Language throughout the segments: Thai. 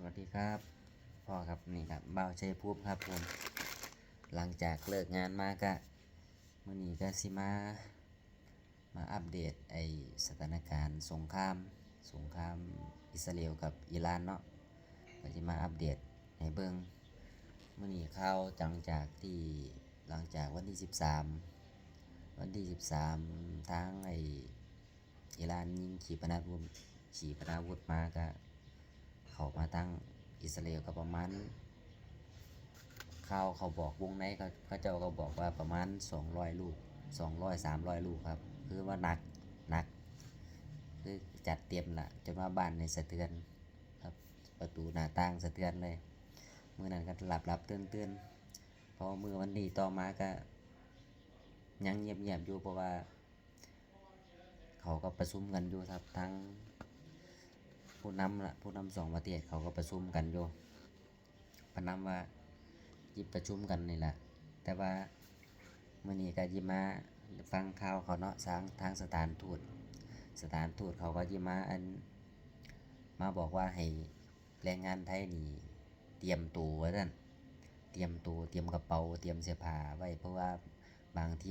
สวัสดีครับพ่อครับนี่ครับบ่าวชัยภูมิครับผม หลังจากเลิกงานมาก็มื่อนี้ก็สิมา มาอัปเดตไอสถานการณ์สงคราม สงครามอิสราเอลกับอิหร่านเนาะก็จะมาอัปเดตให้เบิ่งมื่อนี้ข่าจังจากที่หลังจากวันที่ 13 วันที่ 13 ทางไออิหร่านยิงขีปนาวุธขีปนาวุธมาก็ เขามาตั้งอิสราเอลก็ประมาณข่าวเขาบอกวงในเขาเขาเจ้าก็บอกว่าประมาณ 200 ลูก 200 300 ลูกครับ คือว่าหนักหนัก คือจัดเตรียมละจนว่าบ้านในสะเทือนครับ ประตูหน้าต่างสะเทือนเลยเมื่อนั้นก็หลับหลับตื่นตื่นพอมือวันนี้ต่อมาก็ ยังเงียบเงียบๆอยู่เพราะว่า เขาก็ประชุมกันอยู่ครับทั้ง ผู้นำละผู้นำสองประเทศเขาก็ประชุมกันอยู่พนำว่ายิบประชุมกันนี่แหละ แต่ว่ามื่อนี้ก็ยิมาฟังข่าวเขาเนาะทางทางสถานทูตสถานทูตเขาก็ยิมาอันมาบอกว่าให้แรงงานไทยนี่เตรียมตัวไว้นั่นเตรียมตัวเตรียมกระเป๋าเตรียมเสื้อผ้าไว้เพราะว่าบางที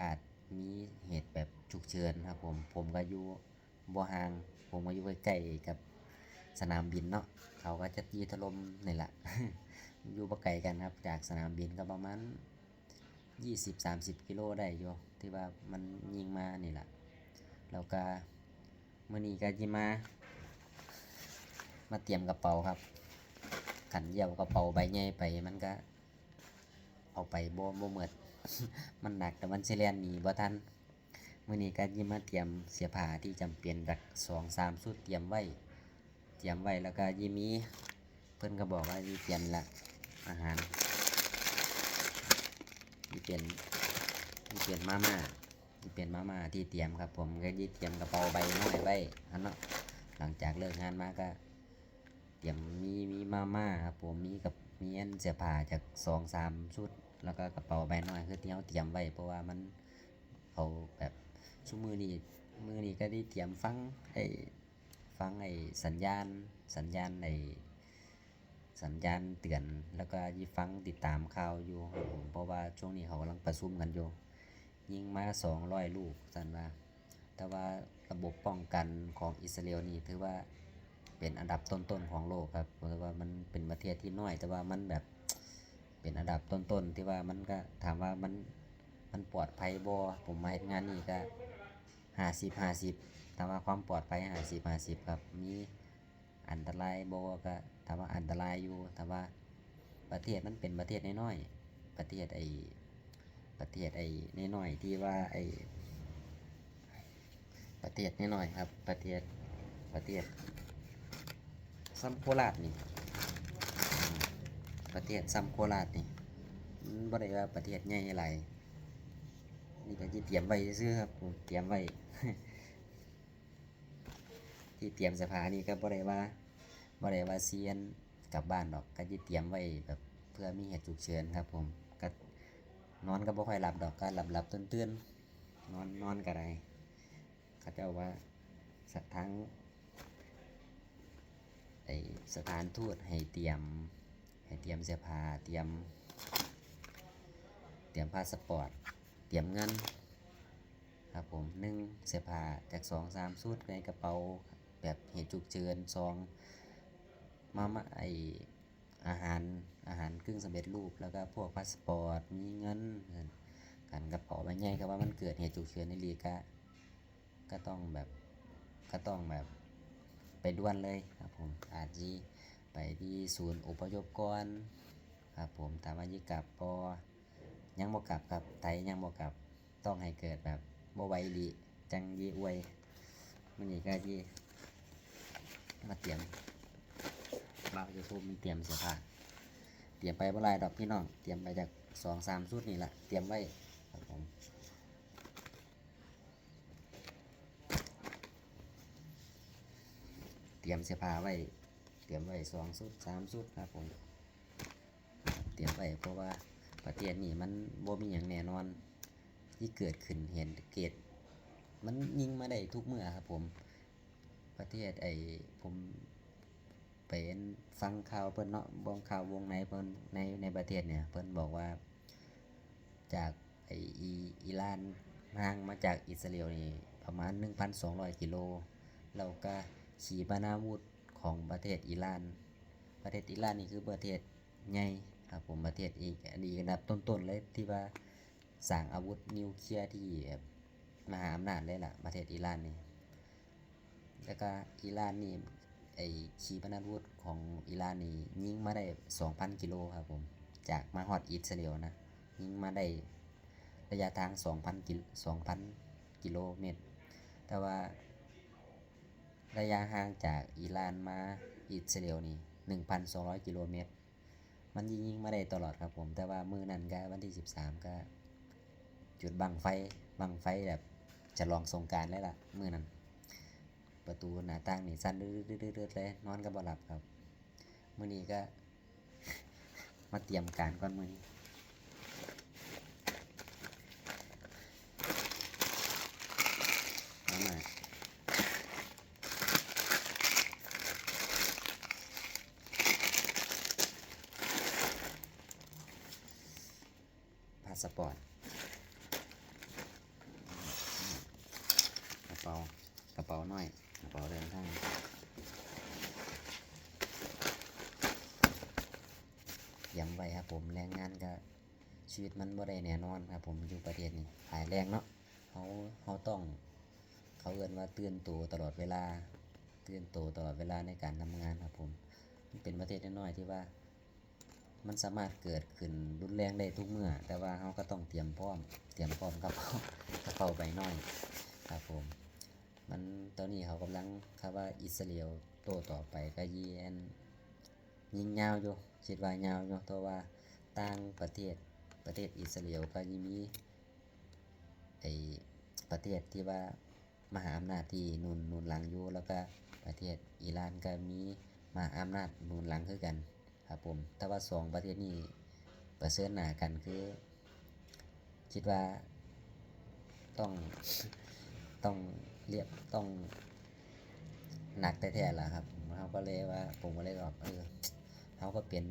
อาจมีเหตุแบบฉุกเฉินครับผมผมก็อยู่ บ่ห่าง ผมก็อยู่ใกล้ๆกับสนามบินเนาะเขาก็จะตีถล่มนี่แหละ อยู่บ่ไกลกันครับ จากสนามบินก็ประมาณ20-30 กิโลได้อยู่ที่ว่ามันยิงมานี่แหละแล้วก็มื้อนี้ก็สิมา มาเตรียมกระเป๋าครับ ขันเยี่ยวกระเป๋าใบใหญ่ไปมันก็ เอาไปบ่บ่หมดมันหนักแต่มันสิแล่นหนีบ่ทัน มื่อนี้ก็ยิมาเตรียมเสื้อผ้าที่จำเป็นจากสองสามชุดเตรียมไว้ เตรียมไว้แล้วก็ยิมีเพิ่นก็บอกว่ายิเตรียมละอาหารยิเปลี่ยนยิเปลี่ยนมาม่ายิเปลี่ยนมาม่าที่เตรียมครับผมก็ยิเตรียมกระเป๋าใบน้อยไว้อันเนาะหลังจากเลิกงานมาก็เตรียมมีมีมาม่าครับผมมีกับมีอันเสื้อผ้าจากสองสามชุด แล้วก็กระเป๋าใบน้อยคือที่เราเตรียมไว้เพราะว่ามันเขาแบบ ชุมือนี้มือนี้ก็ได้เตรียมฟังไอ้ฟังไอ้สัญญาณ สัญญาณไอ้สัญญาณเตือนแล้วก็ยี่ฟังติดตามข่าวอยู่เพราะว่าช่วงนี้เขากำลังประชุมกันอยู่ยิงมาสองร้อยลูกสันว่าแต่ว่าระบบป้องกันของอิสราเอลนี่ถือว่าเป็นอันดับต้นๆของโลกครับเพราะว่ามันเป็นประเทศที่น้อยแต่ว่ามันแบบเป็นอันดับต้นๆที่ว่ามันก็ถามว่ามัน มันปลอดภัยบ่ผมมาเฮ็ดงานนี่ก็ห้าสิบห้าสิบถามว่าความปลอดภัยห้าสิบห้าสิบครับมีอันตรายบ่ก็ถามว่าอันตรายอยู่แต่ว่าประเทศมันเป็นประเทศน้อยๆประเทศไอประเทศไอ้น้อยๆที่ว่าไอประเทศน้อยๆครับ ประเทศประเทศซัมโคราชนี่ประเทศซัมโคราชนี่มันบ่ได้ว่าประเทศใหญ่หลาย นี่ก็ที่เตรียมไว้ซื้อครับผมเตรียมไว้ ที่เตรียมเสภานี่ก็บ่ได้ว่าบ่ได้ว่าเซียนกลับบ้านดอกก็ที่เตรียมไว้แบบเพื่อมีเหตุฉุกเฉินครับ ผมก็นอนก็บ่ค่อยหลับดอกก็หลับหลับตื่นตื่นนอนนอนก็ได้เขาเจ้าว่าสถานไอสถานทูตให้เตรียม ให้เตรียมเสื้อผ้าเตรียม เตรียมพาสปอร์ต รียมเงินครับผมหนึ่งเสื้อผ้าจากสองสามชุดในกระเป๋าแบบเหตุฉุกเฉินซองมามาไออาหารอาหารครึ่งสำเร็จรูปแล้วก็พวกพาสปอร์ตมีเงินกันกระเป๋าใบใหญ่ก็ว่ามันเกิดเหตุฉุกเฉินในลีกะก็ต้องแบบก็ต้องแบบไปด่วนเลยครับผมอาจจะไปที่ศูนย์อพยพก่อนครับผมถามว่ายิกลับปอ ยังบ่กลับครับไทยยังบ่กลับต้องให้เกิดแบบบ่ไหวอีจังยีอวยมันนี่ก็ยีมาเตรียมบ่าจะพูดมันเตรียมเสื้อผ้าเตรียมไปบ่หลายดอกพี่น้องเตรียมไปจากสองสามชุดนี่แหละเตรียมไว้ครับผมเตรียมเสื้อผ้าไว้เตรียมไว้สองชุดสามชุดครับผมเตรียมไว้เพราะว่า ประเทศนี้มันบ่มีอย่างแน่นอน ที่เกิดขึ้นเห็นเกิดมันยิงมาได้ทุกเมื่อครับผมประเทศไอ้ผมไปเห็นฟังข่าวเพิ่นเนาะวงข่าววงในเพิ่นในในประเทศเนี่ย เพิ่นบอกว่า จากไออีอิหร่านห่างมาจากอิสราเอลนี่ประมาณ 1,200 กิโลแล้วก็ขีปนาวุธของประเทศอิหร่าน ประเทศอิหร่านนี่คือประเทศใหญ่ ครับผมประเทศอีกอันนี้ันดับต้นๆเลยที่ว่าสร้างอาวุธนิวเคลียร์ที่มหาอำนาจเลยล่ะประเทศอิหร่านนี่แล้วก็อิหร่านนี่ไอขีปนาวุธของอิหร่านนี่ยิงมาได้ 2,000 กิโลครับผมจากมาฮอดอิสราเอลนะยิงมาได้ระยะทาง 2,000 กิโล2,000 กิโลเมตร แต่ว่าระยะห่างจากอิหร่านมาอิสราเอลนี่1,200 กิโลเมตร มันยิงยิงมาได้ตลอดครับผม แต่ว่ามือนั้นก็วันที่ 13 ก็ จุดบังไฟบังไฟแบบจะลองสงการเลยล่ะมือนั้น ประตูหน้าต่างนี่สั่นเรื่อยๆเลยนอนก็บ่หลับครับ มือนี้ก็ มาเตรียมการก่อนมือนี้ เอามาพาสปอร์ต กระเป๋ากระเป๋าน้อยกระเป๋าเดินทางย้ำไว้ ครับผมแรงงานก็ชีวิตมันบ่ได้แน่นอนครับผมอยู่ประเทศนี้หายแรงเนาะเขาเขาต้อง เขาเอินว่าเตือนตัวตลอดเวลาเตือนตัวตลอดเวลาในการทำงานครับผมมันเป็นประเทศน้อยๆที่ว่า มันสามารถเกิดขึ้นรุนแรงได้ทุกเมื่อ แต่ว่าเขาก็ต้องเตรียมพร้อม เตรียมพร้อมกับกระเป๋าใบน้อยครับผมมันตอนนี้เขากำลังคาว่าอิสราเอลโตต่อไปก็ยีน ยิงยาวอยู่คิดว่ายาวอยู่เพราะว่าต่างประเทศประเทศอิสราเอลก็ยังมีไอประเทศที่ว่ามหาอำนาจที่นุนนุนหลังอยู่แล้วก็ประเทศอิหร่านก็มีมหาอำนาจนุนหลังคือกันครับผมแต่ว่าสองประเทศนี้ประเสริฐหนากันคือ คิดว่าต้องต้องเรียบต้องหนักแท้ๆล่ะครับเขาก็เลยว่าผมก็เลยบอกเออ เขาก็เป็น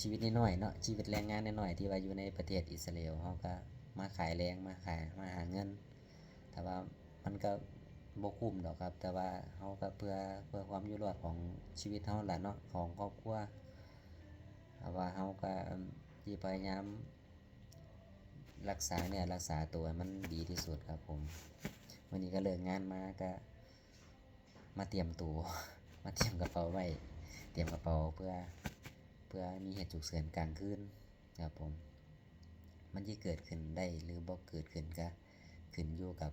ชีวิตน้อยๆเนาะชีวิตแรงงานน้อยๆที่ว่าอยู่ในประเทศอิสราเอลเขาก็มาขายแรงมาขายมาหาเงิน แต่ว่ามันก็บ่คุ้มดอกครับ แต่ว่าเขาก็เพื่อเพื่อความอยู่รอดของชีวิตเขาแหละเนาะของครอบครัวแต่ว่าเขาก็ที่พยายามรักษาเนี่ยรักษาตัวมันดีที่สุดครับผม วันนี้ก็เลิกงานมาก็มาเตรียมตัว มาเตรียมกระเป๋าไว้ เตรียมกระเป๋าเพื่อเพื่อมีเหตุฉุกเฉินกลางคืนครับผม มันจะเกิดขึ้นได้หรือบ่เกิดขึ้นก็ขึ้นอยู่กับ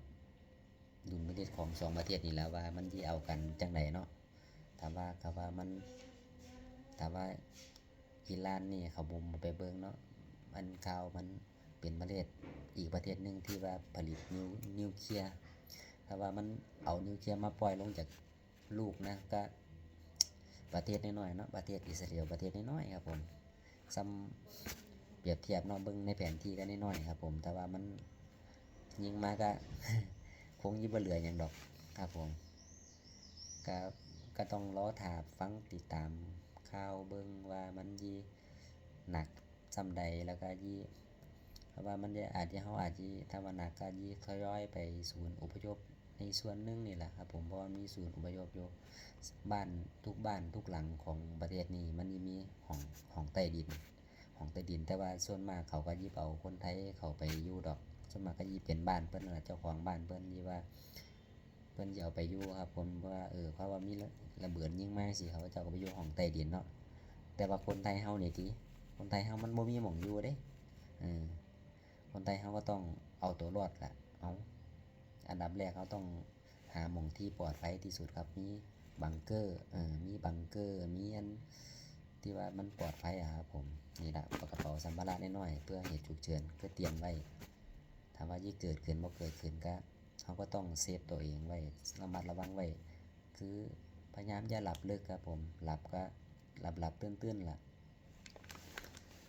ดุลพินิจของสองประเทศนี่แล้วว่ามันที่เอากันจังไหนเนาะถามว่าครับว่ามันถามว่าอิหร่านนี่เขาบุมไปเบิ่งเนาะมันข่าวมันเป็นประเทศอีกประเทศหนึ่งที่ว่าผลิตนิวนิวเคลียร์ถ้าว่ามันเอานิวเคลียร์มาปล่อยลงจากลูกนะก็ ประเทศน้อยๆเนาะประเทศอิสราเอลประเทศน้อยๆครับผมซ้ำเปรียบเทียบเนาะเบิ่งในแผนที่ก็น้อยๆครับ ผม แต่ว่ามันยิงมาก็คงยิบเหลืออย่างดอกครับผมก็ก็ต้องรอถาฟังติดตามข่าวเบิ่งว่ามันยีหนักซ้ำใดแล้วก็ยีเพราะว่ามันจะอาจจะเขาอาจจะถ้าว่าหนักก็ยีทยอยไปศูนย์อพยพ ในส่วนหนึ่งนี่แหละครับผมเพราะว่ามีศูนย์อพยพอยู่บ้านทุกบ้านทุกหลังของประเทศนี้มันมีห้องห้องใต้ดินห้องใต้ดิน แต่ว่าส่วนมากเขาก็ยิบเอาคนไทยเขาไปอยู่ดอกส่วนมากก็ยิบเป็นบ้านเพิ่นนั่นล่ะเจ้าของบ้านเพิ่อนยี่ว่า เพิ่อนจะเอาไปอยู่ครับผมว่าเออเพราะว่ามีระระเบิดยิ่งมากสิเขาจะเอาไปอยู่ห้องใต้ดินเนาะแต่ว่าคนไทยเฮาเนี่ติคนไทยเฮามันบ่มีหม่องอยู่เด้เออคนไทยเขาก็ต้องเอาตัวรอดละเอา อันดับแรกเขาต้องหาหม่องที่ปลอดภัยที่สุดครับ มีบังเกอร์เออมีบังเกอร์มีอันที่ว่ามันปลอดภัยอะครับผมนี่แหละกระเป๋าสัมภาระน้อยๆเพื่อเหตุฉุกเฉินเพื่อเตรียมไว้ถ้าว่ายี่เกิดขึ้นบ่เกิดขึ้นก็เขาก็ต้องเซฟตัวเองไว้ระมัดระวังไว้คือพยายามอย่าหลับลึกครับผมหลับก็หลับหลับตื่นตื่นๆล่ะ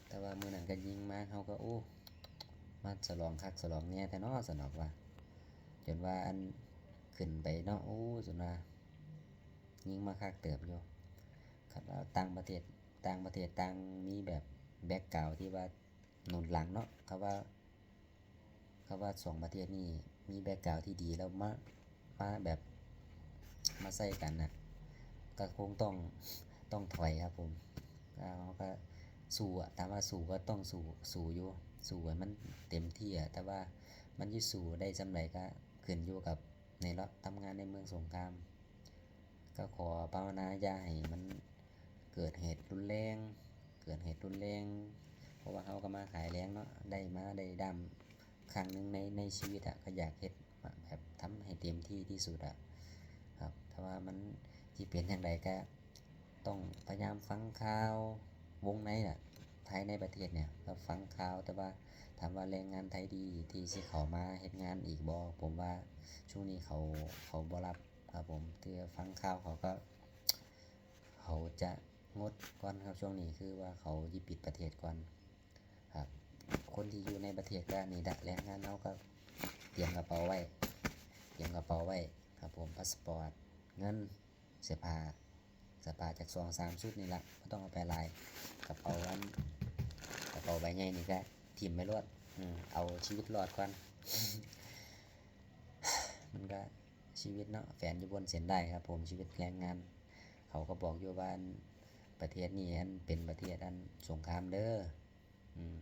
แต่ว่ามือนั้นก็ยิงมาเขาก็โอ้มาฉลองคักฉลองเนี่ยแต่นอสนอกว่า จนว่าอันขึ้นไปเนาะโอ้จนว่ายิ่งมาคักเติบอยู่ขครับต่างประเทศต่างประเทศต่างมีแบบแบ็กกราที่ว่าหนุนหลังเนาะครับว่าครับว่าสองประเทศนี้มีแบ็กกราที่ดีแล้วมามาแบบมาใส่กันนะก็คงต้องต้องถอยครับผมเขาก็สู้อะถามว่าสู้ก็ต้องสู้สู้อยู่สู้มันเต็มที่อะแต่ว่ามันยิ่สู้ได้จำไรก็ ขึ้นอยู่กับในราทำงานในเมืองสงคราม ก็ขอภาวนาอย่าให้มันเกิดเหตุรุนแรง เกิดเหตุรุนแรง เพราะว่าเขาก็มาขายแรงเนาะได้มาได้ดำครั้งหนึ่งในในชีวิตอะก็อยากเฮ็ดแบบทำให้เต็มที่ที่สุดอะครับถ้าว่ามันที่เป็นอย่างไรก็ต้องพยายามฟังข่าววงในน่ะไทยในประเทศเนี่ยก็ฟังข่าวแต่ว่า ถามว่าแรงงานไทยดีที่สิเขามาเฮ็ดงานอีกบ่ผมว่าช่วงนี้เขาเขาบ่รับครับผมที่ฟังข่าวเขาก็ เขาจะงดก่อนครับช่วงนี้คือว่าเขายิปิดประเทศก่อนครับ คนที่อยู่ในประเทศก็นี่ดะแรงงานเขาก็เตรียมกระเป๋าไว้เตรียมกระเป๋าไว้ครับผมพาสปอร์ตเงินเสื้อผ้าเสื้อผ้าจากซองสามชุดนี่แหละไม่ต้องเอาไปลายกระเป๋าอันกระเป๋าใบใหญ่นี่ก็ ทิมไม่รอดเอาชีวิตรอดก่อนมันก็ชีวิตเนาะแฟนอยู่บนเส้นได้ครับ ผมชีวิตแรงงาน เขาก็บอกอยู่ว่าประเทศนี้อันเป็นประเทศอันสงครามเด้ออืม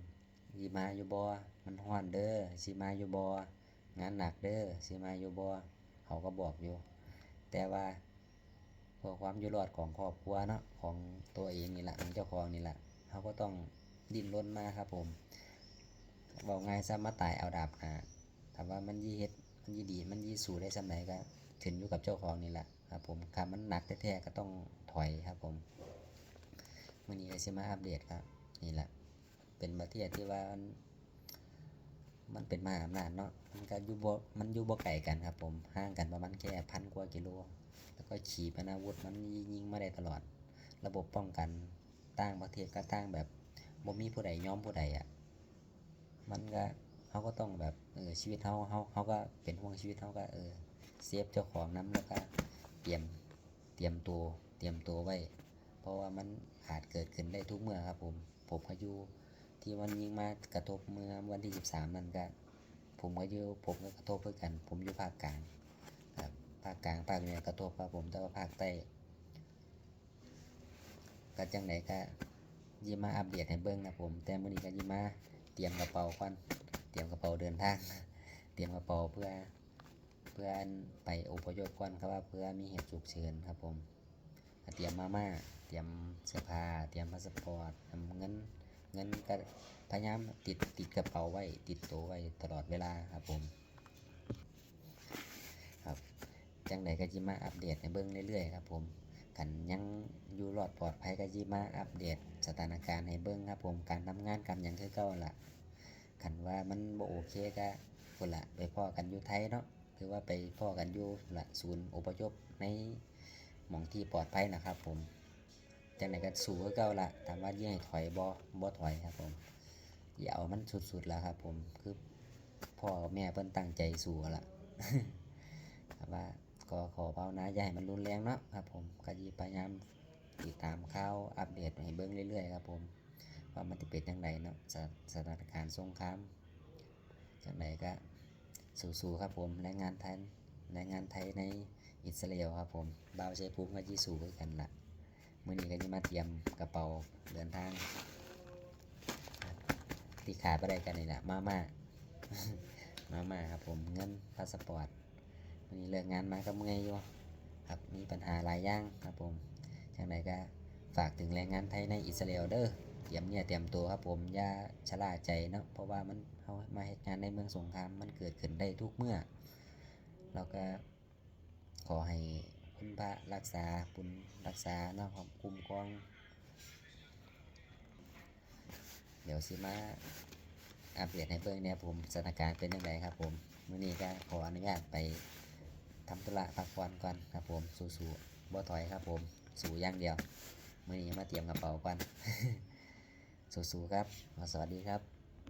สิมาอยู่บ่มันฮ้อนเด้อสิมาอยู่บ่งานหนักเด้อสิมาอยู่บ่เขาก็บอกอยู่ แต่ว่าเพื่อความอยู่รอดของครอบครัวเนาะของตัวเองนี่แหละของเจ้าของนี่แหละเขาก็ต้องดิ้นรนมาครับผม บอกไงซะมาตายเอาดาบหาถามว่ามันยี่เฮ็ดมันยี่ดีมันยี่สู่ได้สำไหนก็ขึ้นอยู่กับเจ้าของนี่แหละครับผมคำมันหนักแท้ๆก็ต้องถอยครับผมวันนี้ก็จะมาอัปเดตครับนี่แหละ เป็นประเทศที่ว่ามันเป็นมหาอำนาจเนาะมันก็อยู่บ่มันอยู่บ่ไกลกันครับผมห่างกันประมาณแค่พันกว่ากิโล แล้วก็ขีปนาวุธมันยิงมาได้ตลอด ระบบป้องกันต่างประเทศก็ต่างแบบบ่มีผู้ใดย้อมผู้ใดอะ มันก็เขาก็ต้องแบบเออชีวิตเขาเขาเขาก็เป็นห่วงชีวิตเขาก็เออเซฟเจ้าของน้ำแล้วก็เตรียมเตรียมตัวเตรียมตัวไว้ เพราะว่ามันอาจเกิดขึ้นได้ทุกเมื่อครับผมผมก็อยู่ที่วันยิงมากระทบเมื่อวันที่ 13นั่นก็ผมก็อยู่ผมก็กระทบเพื่อกัน ผมอยู่ภาคกลางครับภาคกลางภาคเหนือกระทบครับผมแต่ว่าภาคใต้ก็จังไหนก็ยิมาอัปเดตให้เบิ้งนะผม แต่มื้อนี้ก็ยิมา เตรียมกระเป๋าก่อนเตรียมกระเป๋าเดินทาง เตรียมกระเป๋าเพื่อเพื่อไปอพยพก่อนครับว่าเพื่อมีเหตุฉุกเฉินครับผมเตรียมมาม่าเตรียมเสื้อผ้าเตรียมพาสปอร์ตเตรียมเงินเงินก็พยายามติดติดกระเป๋าไว้ติดตัวไว้ตลอดเวลาครับผมครับจังไหนก็จิมาอัปเดตในเบื้องเรื่อยๆครับผม กันยังอยู่รอดปลอดภัยก็จิมาอัปเดตสถานการณ์ให้เบื้องครับผมการทำงานกันย่างคือเก่าล่ะคันว่ามันบ่โอเคก็พุ่นละไปพ่อกันอยู่ไทยเนาะหรือว่าไปพ่อกันอยู่ละศูนย์อพยพในหม่องที่ปลอดภัยนะครับ ผมจังไหนก็สู้คือเก่าละถามว่ายิ่งให้ถอยบ่บ่ถอยครับผมอย่าเอามันสุดๆแล้วครับ ผมคือพ่อแม่เพิ่นตั้งใจสู้ละว่า ก็ขอภาวนาอย่าให้มันรุนแรงเนาะครับผมก็สิพยายามติดตามข่าวอัปเดตให้เบิ่งเรื่อยๆครับผมว่ามันจะเป็นยังไงเนาะสถสถานการณ์สงครามจังไหนก็สู้ๆครับผมแรงงานไทยแรงงานไทยในอิสราเอลครับผมบ่าวใช้ภูมิก็ยี่สู้ด้วยกันละมื่อนี้ก็จะมาเตรียมกระเป๋าเดินทางที่ขาดไปได้กันนี่แหละมาม่ามาม่าครับผมเงินพาสปอร์ต วันนี้เลิกงานมาก็เมื่อยอยู่ครับมีปัญหาหลายอย่างครับผมจังไหนก็ฝากถึงแรงงานไทยในอิสราเอลเด้อเตรียมเนี่ยเตรียมตัวครับผมอย่าชะล่าใจเนาะเพราะว่ามันเขามาเหตุงานในเมืองสงครามมันเกิดขึ้นได้ทุกเมื่อเราก็ขอให้คุณพระรักษาบุญรักษาเนาะครับคุ้มครอง เดี๋ยวสิมาอัปเดตให้เบิ่งเนี่ยผมสถานการณ์เป็นยังไงครับผมเมื้อนี้ก็ขออนุญาตไป ทำตุระพักผ่อนก่อนครับผมสู้ๆบ่ถอยครับผมสู้อย่างเดียวมื่อนี้มาเตรียมกระเป๋าก่อนสู้ๆครับสวัสดีครับ